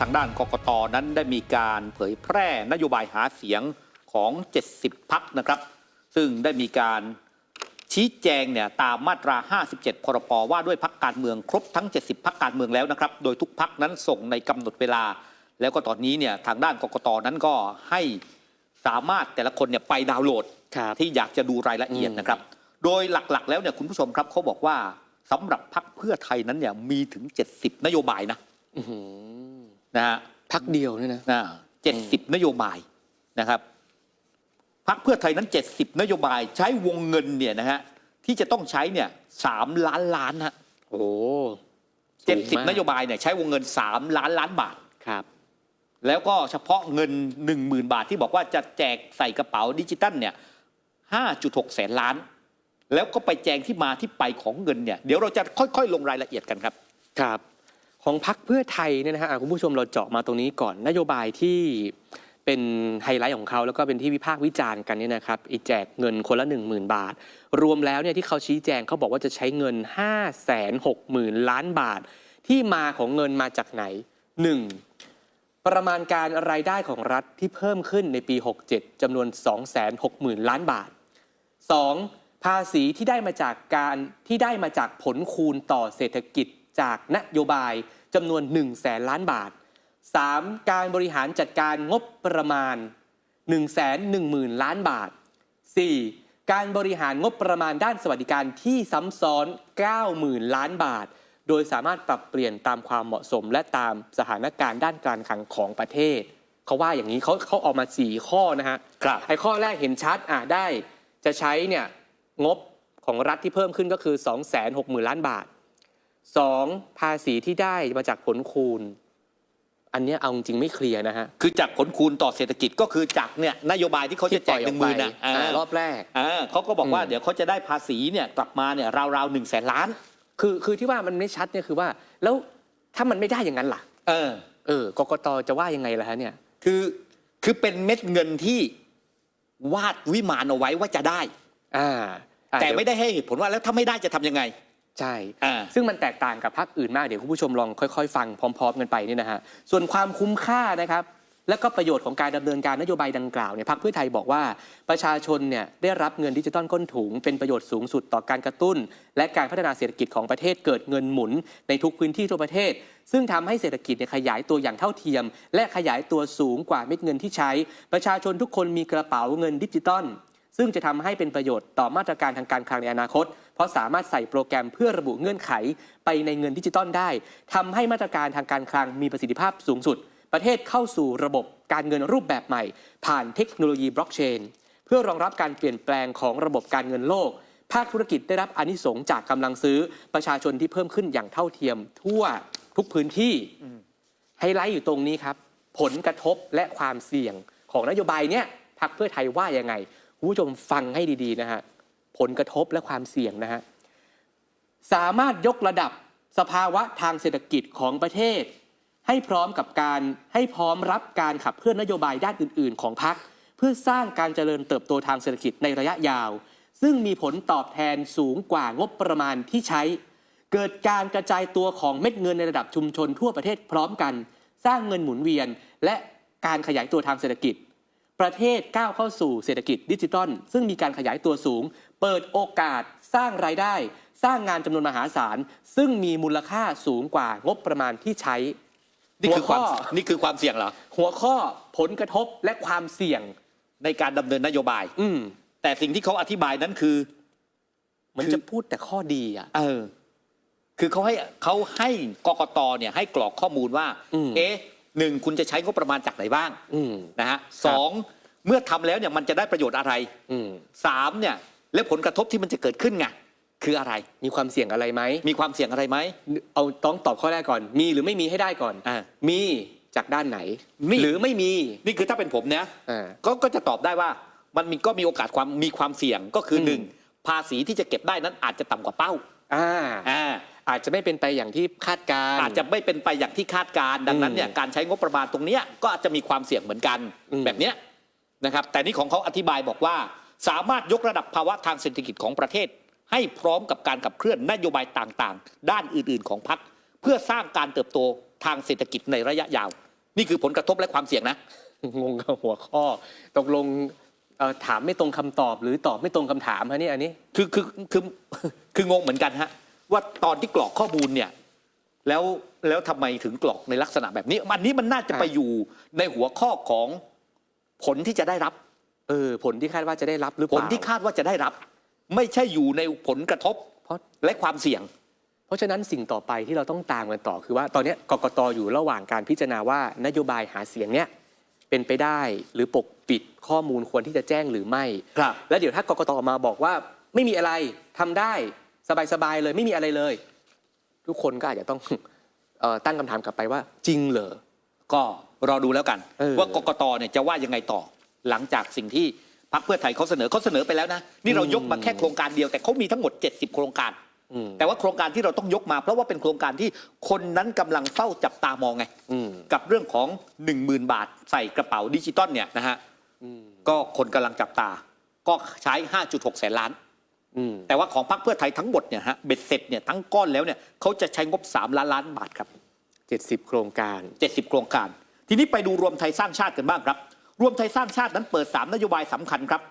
ทางด้านกกตนั้นได้มีการเผยแพร่นโยบายหาเสียงของ 70 พักนะครับ ซึ่งได้มีการชี้แจงเนี่ยตามมาตรา 57 พรปว่าด้วยพักการเมืองครบทั้ง 70 พักการเมืองแล้วนะครับ โดยทุกพักนั้นส่งในกำหนดเวลา แล้วก็ตอนนี้เนี่ยทางด้านกกตนั้นก็ให้สามารถแต่ละคนเนี่ยไปดาวน์โหลดครับที่อยากจะดูรายละเอียดอืมนะครับ โดยหลักๆ แล้วเนี่ยคุณผู้ชมครับเขาบอกว่าสำหรับพักเพื่อไทยนั้นเนี่ยมีถึง 70 นโยบายนะอื้อหือ นะฮะพักเดียวเนี่ยนะนะ70นโยบายนะครับพักเพื่อไทยนั้น 70 นโยบายใช้วงเงินเนี่ยนะฮะที่จะต้องใช้เนี่ยสามล้านล้านฮะโอ้เจ็ดสิบสูงมากนโยบายเนี่ยใช้วงเงิน3ล้านล้านบาทครับ แล้วก็เฉพาะเงิน1 0,000บาทที่บอกว่าจะแจกใส่กระเป๋าดิจิตัลเนี่ย5.6แสนล้าน แล้วก็ไปแจงที่มาที่ไปของเงินเนี่ย เดี๋ยวเราจะค่อยๆ ลงรายละเอียดกันครับ ครับ ของพักเพื่อไทยเนี่ยนะฮะอะคุณผู้ชมเราเจาะมาตรงนี้ก่อนนโยบายที่เป็นไฮไลท์ของเขาแล้วก็เป็นที่วิพากษ์วิจารณ์กันเนี่ยนะครับอีแจกเงินคนละ 1 0,000 บาท รวมแล้วเนี่ยที่เขาชี้แจงเขาบอกว่าจะใช้เงิน 5 6 0 0 0 0 ล้านบาท ที่มาของเงินมาจากไหน 1. ประมาณการรายได้ของรัฐที่เพิ่มขึ้นในปี 67จำนวน 260,000 ล้านบาท 2. ภาษีที่ได้มาจากการที่ได้มาจากผลคูณต่อเศรษฐกิจจากนโยบาย จำนวน1แสนล้านบาท 3. การบริหารจัดการงบประมาณ 1 1 0 0 0 0 ล้านบาท 4. การบริหารงบประมาณด้านสวัสดิการที่ซ้ำซ้อน 90,000 ล้านบาท โดยสามารถปรับเปลี่ยนตามความเหมาะสม และตามสถานการณ์ด้านการคลังของประเทศ เขาว่าอย่างนี้เขาเขาออกมา 4 ข้อนะฮะครับไอ้ข้อแรกเห็นชัดอะได้จะใช้เนี่ยงบของรัฐที่เพิ่มขึ้นก็คือ 260,000 ล้านบาท 2. ภาษีที่ได้มาจากผลคูณ อันเนี้ยเอาจริงๆไม่เคลียร์นะฮะคือจากผลคูณต่อเศรษฐกิจก็คือจากเนี่ยนโยบายที่เขาจะแจกหนึ่งหมื่นนะอ่ารอบแรก อ่าเขาก็บอกว่าอืม เดี๋ยวเขาจะได้ภาษีเนี่ยกลับมาเนี่ยราวๆหนึ่งแสนล้าน คือคือที่ว่ามันไม่ชัดเนี่ยคือว่า แล้วถ้ามันไม่ได้อย่างนั้นล่ะ เออ เออกกตจะว่ายังไงล่ะฮะเนี่ย คือคือเป็นเม็ดเงินที่วาดวิมานเอาไว้ว่าจะได้ อ่าอ่าแต่เดี๋ยว ไม่ได้ให้เหตุผลว่าแล้วถ้าไม่ได้จะทำยังไง ใช่อ่า ซึ่งมันแตกต่างกับพรรคอื่นมาก เดี๋ยวคุณผู้ชมลองค่อยๆ ฟังพร้อม ๆ กันไปเนี่ยนะฮะ ส่วนความคุ้มค่านะครับ และก็ประโยชน์ของการดำเนินการนโยบายดังกล่าวเนี่ยพรรคเพื่อไทยบอกว่าประชาชนเนี่ยได้รับเงินดิจิตอลก้นถุง เป็นประโยชน์สูงสุดต่อการกระตุ้น และการพัฒนาเศรษฐกิจของประเทศเกิดเงินหมุน ในทุกพื้นที่ทั่วประเทศ ซึ่งทำให้เศรษฐกิจเนี่ยขยายตัวอย่างเท่าเทียม และขยายตัวสูงกว่าเม็ดเงินที่ใช้ ประชาชนทุกคนมีกระเป๋าเงินดิจิตอล ซึ่งจะทำให้เป็นประโยชน์ต่อมาตรการทางการคลังในอนาคตเพ ราะสามารถใส่โปรแกรมเพื่อระบุเงื่อนไขไปในเงินดิจิตอลได้ทำให้มาตรการทางการคลังมีประสิทธิภาพสูงสุด ประเทศเข้าสู่ระบบการเงินรูปแบบใหม่ ผ่านเทคโนโลยีบล็อกเชน เพื่อรองรับการเปลี่ยนแปลงของระบบการเงินโลก ภาคธุรกิจได้รับอนิสงจากกำลังซื้อประชาชนที่เพิ่มขึ้นอย่างเท่าเทียม ทั่วทุกพื้นที่ไฮไลท์อยู่ตรงนี้ครับ ผลกระทบและความเสี่ยงของนโยบายเนี้ยพรรคเพื่อไทยว่ายังไงคุณผู้ชมฟังให้ดีๆนะฮะ ผลกระทบและความเสี่ยงนะฮะสามารถยกระดับสภาวะทางเศรษฐกิจของประเทศ ให้พร้อมกับการให้พร้อมรับการขับเคลื่อนนโยบายด้านอื่น ๆ ของพรรคเพื่อสร้างการเจริญเติบโตทางเศรษฐกิจในระยะยาว ซึ่งมีผลตอบแทนสูงกว่างบประมาณที่ใช้ เกิดการกระจายตัวของเม็ดเงินในระดับชุมชนทั่วประเทศพร้อมกัน สร้างเงินหมุนเวียนและการขยายตัวทางเศรษฐกิจ ประเทศก้าวเข้าสู่เศรษฐกิจดิจิทัล ซึ่งมีการขยายตัวสูง เปิดโอกาสสร้างรายได้ สร้างงานจำนวนมหาศาล ซึ่งมีมูลค่าสูงกว่างบประมาณที่ใช้นี่คือความหัวข้อนี่คือความเสี่ยงเหรอ หัวข้อผลกระทบและความเสี่ยงในการดำเนินนโยบาย อืมแต่สิ่งที่เขาอธิบายนั้นคือมันคือจะพูดแต่ข้อดีอะ เออ คือเขาให้เขาให้กกตเนี่ย ให้กรอกข้อมูลว่าอืมเอ๊ะ หนึ่งคุณจะใช้งบประมาณจากไหนบ้างอืม นะฮะสองเมื่อทำแล้วเนี่ยมันจะได้ประโยชน์อะไรอืม สามเนี่ยแล้วผลกระทบที่มันจะเกิดขึ้นไงคืออะไร มีความเสี่ยงอะไรไหม มีความเสี่ยงอะไรไหม เอาต้องตอบข้อแรกก่อน มีหรือไม่มีให้ได้ก่อน อ่ามีจากด้านไหน มี หรือไม่มี นี่คือถ้าเป็นผมเนี่ยอ่าก็ก็จะตอบได้ว่ามันมีก็มีโอกาสความมีความเสี่ยงก็คืออม หนึ่งภาษีที่จะเก็บได้นั้นอาจจะต่ำกว่าเป้าอ่า อ่า อาจจะไม่เป็นไปอย่างที่คาดการณ์อาจจะไม่เป็นไปอย่างที่คาดการณ์ดังนั้นเนี่ยอืมการใช้งบประมาณตรงเนี้ยก็อาจจะมีความเสี่ยงเหมือนกันอืมแบบเนี้ยนะครับแต่นี่ของเขาอธิบายบอกว่า สามารถยกระดับภาวะทางเศรษฐกิจของประเทศ ให้พร้อมกับการขับเคลื่อนนโยบายต่างๆ ด้านอื่น ๆ ของพรรคเพื่อสร้างการเติบโตทางเศรษฐกิจในระยะยาว นี่คือผลกระทบและความเสี่ยงนะงงกับหัวข้อ ตกลงเอ่อถามไม่ตรงคำตอบหรือตอบไม่ตรงคำถามฮะเนี่ยอันนี้คือคือคือคืองงเหมือนกันฮะ ว่าตอนที่กรอกข้อมูลเนี่ยแล้วแล้วทำไมถึงกรอกในลักษณะแบบนี้อันนี้มันน่าจะอะไปอยู่ในหัวข้อของผลที่จะได้รับ เออผลที่คาดว่าจะได้รับหรือเปผล่าลที่คาดว่าจะได้รับ ไม่ใช่อยู่ในผลกระทบเพราะ และความเสี่ยง เพราะฉะนั้นสิ่งต่อไปที่เราต้องตามกันต่อคือว่าตอนเนี้ยกกตอยู่ระหว่างการพิจารณาว่านโยบายหาเสียงเนี้ยเป็นไปได้หรือปกปิดข้อมูลควรที่จะแจ้งหรือไม่ ครับ แล้วเดี๋ยวถ้ากกตออกมาบอกว่าไม่มีอะไรทำได้ สบายๆเลยไม่มีอะไรเลย ทุกคนก็อาจจะต้องเอ่อตั้งคำถามกลับไปว่าจริงเหรอก็รอดูแล้วกันเออว่ากกตเนี่ยจะว่ายังไงต่อ หลังจากสิ่งที่พรรคเพื่อไทยเขาเสนอเขาเสนอไปแล้วนะ นี่เรายกมาแค่โครงการเดียวแต่เขามีทั้งหมด 70 โครงการอืมแต่ว่าโครงการที่เราต้องยกมา เพราะว่าเป็นโครงการที่คนนั้นกำลังเฝ้าจับตามองไงอืมกับเรื่องของ 10,000 บาทใส่กระเป๋าดิจิตอลเนี่ยนะฮะอืมก็คนกำลังจับตา ก็ใช้ 5.6 แสนล้านอืม แต่ว่าของพรรคเพื่อไทยทั้งหมดเนี่ยฮะเบ็ดเสร็จเนี่ยทั้งก้อนแล้วเนี่ยเขาจะใช้งบ 3 ล้านล้านบาทครับเจ็ดสิบโครงการ 70 โครงการ ทีนี้ไปดูรวมไทยสร้างชาติกันบ้างครับ รวมไทยสร้างชาตินั้นเปิด 3 นโยบายสำคัญครับ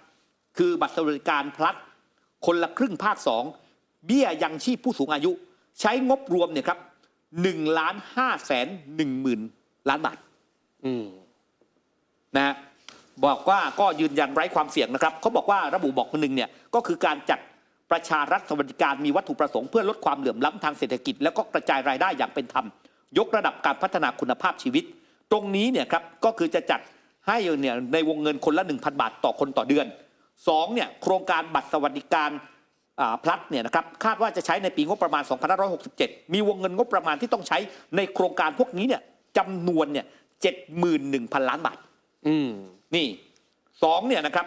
คือบัตรสวัสดิการพลัด คนละครึ่งภาค 2 เบี้ยยังชีพผู้สูงอายุ ใช้งบรวมเนี่ยครับ1ล้าน5แสน1หมื่นล้านบาทอืมนะฮะบอกว่าก็ยืนยันไร้ความเสี่ยงนะครับเขาบอกว่าระบุบอกคนหนึ่งเนี่ยก็คือการจัด ประชารัฐสวัสดิการมีวัตถุประสงค์เพื่อลดความเหลื่อมล้ำทางเศรษฐกิจ แล้วก็กระจายรายได้อย่างเป็นธรรม ยกระดับการพัฒนาคุณภาพชีวิต ตรงนี้เนี่ยครับก็คือจะจัดให้เนี่ยในวงเงินคนละ 1,000 บาทต่อคนต่อเดือนสองเนี่ยโครงการบัตรสวัสดิการอ่าพลัดเนี่ยนะครับคาดว่าจะใช้ในปีงบประมาณ 2567 มีวงเงินงบประมาณที่ต้องใช้ในโครงการพวกนี้เนี่ยจำนวนเนี่ย71,000 ล้านบาทอืมนี่สองเนี่ยนะครับ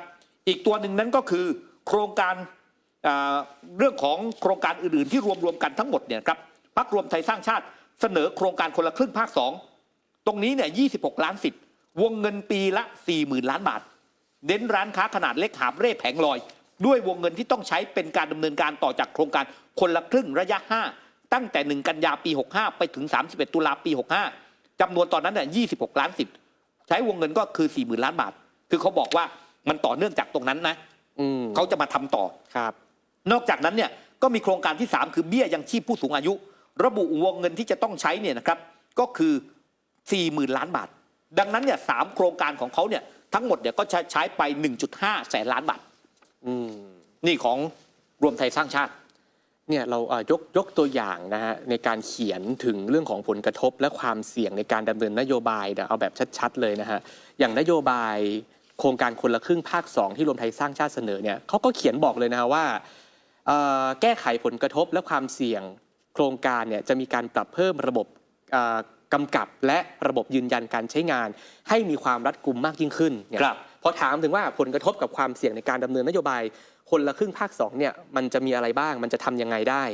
อีกตัวหนึ่งนั้นก็คือโครงการอ่า เรื่องของโครงการอื่นๆ ที่รวมรวมๆกันทั้งหมดเนี่ยครับพรรครวมไทยสร้างชาติเสนอโครงการคนละครึ่งภาคสองตรงนี้เนี่ย 26 ล้านสิทธิ์วงเงินปีละ 40,000 ล้านบาท เน้นร้านค้าขนาดเล็กหาบเร่แผงลอย ด้วยวงเงินที่ต้องใช้เป็นการดำเนินการต่อจากโครงการคนละครึ่งระยะ 5 ตั้งแต่ 1 กันยาปี 65 ไปถึง 31 ตุลาปี 65จำนวนตอนนั้นเนี่ย 26 ล้านสิทธิ์ใช้วงเงินก็คือ 40,000 ล้านบาท คือเขาบอกว่ามันต่อเนื่องจากตรงนั้นนะอืมเขาจะมาทำต่อครับ นอกจากนั้นเนี่ยก็มีโครงการที่ 3 คือเบี้ยยังชีพผู้สูงอายุ ระบุวงเงินที่จะต้องใช้เนี่ยนะครับก็คือ 40,000 ล้านบาท ดังนั้นเนี่ยสามโครงการของเขาเนี่ยทั้งหมดเนี่ยก็ใช้ใช้ไป 1.5 แสนล้านบาทอืมนี่ของรวมไทยสร้างชาติเนี่ยเราเอ่อยกยกตัวอย่างนะฮะในการเขียนถึงเรื่องของผลกระทบและความเสี่ยงในการดำเนินนโยบายเนี่ยเอาแบบชัดๆ เลยนะฮะอย่างนโยบายโครงการคนละครึ่งภาค 2 ที่รวมไทยสร้างชาติเสนอเนี่ยเขาก็เขียนบอกเลยนะฮะว่าเอ่อ แก้ไขผลกระทบและความเสี่ยงโครงการเนี่ยจะมีการปรับเพิ่มระบบเอ่อกำกับและระบบยืนยันการใช้งาน ให้มีความรัดกุมมากยิ่งขึ้นเนี่ยครับพอถามถึงว่าผลกระทบกับความเสี่ยงในการดำเนินนโยบาย คนละครึ่งภาค2เนี่ยมันจะมีอะไรบ้าง มันจะทำยังไงได้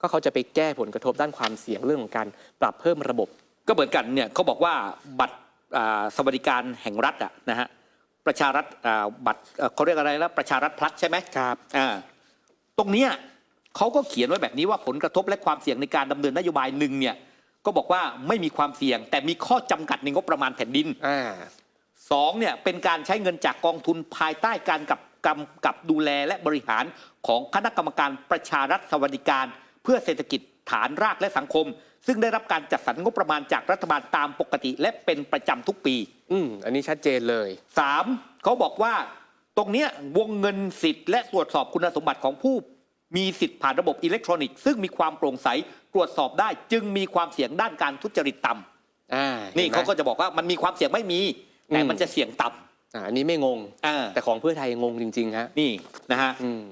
ก็เขาจะไปแก้ผลกระทบด้านความเสี่ยงเรื่องของการปรับเพิ่มระบบ ก็เหมือนกันเนี่ยเขาบอกว่าบัตรอ่าสวัสดิการแห่งรัฐอะนะฮะประชารัฐอ่าบัตรเอ่อเขาเรียกอะไรแล้วประชารัฐพลัดใช่ไหมครับอ่า ตรงเนี้ยเขาก็เขียนไว้แบบนี้ว่าผลกระทบและความเสี่ยงในการดำเนินนโยบายหนึ่งเนี่ยก็บอกว่าไม่มีความเสี่ยง แต่มีข้อจำกัดในงบประมาณแผ่นดินอ่าสองเนี่ยเป็นการใช้เงินจากกองทุนภายใต้การกับกำกับดูแลและบริหารของคณะกรรมการประชารัฐสวัสดิการ เพื่อเศรษฐกิจฐานรากและสังคม ซึ่งได้รับการจัดสรรงบประมาณจากรัฐบาลตามปกติ และเป็นประจำทุกปี อืมอันนี้ชัดเจนเลยสามเขาบอกว่า ตรงเนี้ยวงเงินสิทธิ์และตรวจสอบคุณสมบัติของผู้มีสิทธิ์ผ่านระบบอิเล็กทรอนิกส์ซึ่งมีความโปร่งใสตรวจสอบได้จึงมีความเสี่ยงด้านการทุจริตต่ำอ่านี่ห็ไหมเขาก็จะบอกว่ามันมีความเสี่ยงไม่มี แต่อืมมันจะเสี่ยงต่อ่าอันนี้ไม่งงำอ่าแต่ของเพื่อไทยงงจริง ๆ ฮะ นี่นะฮะอืม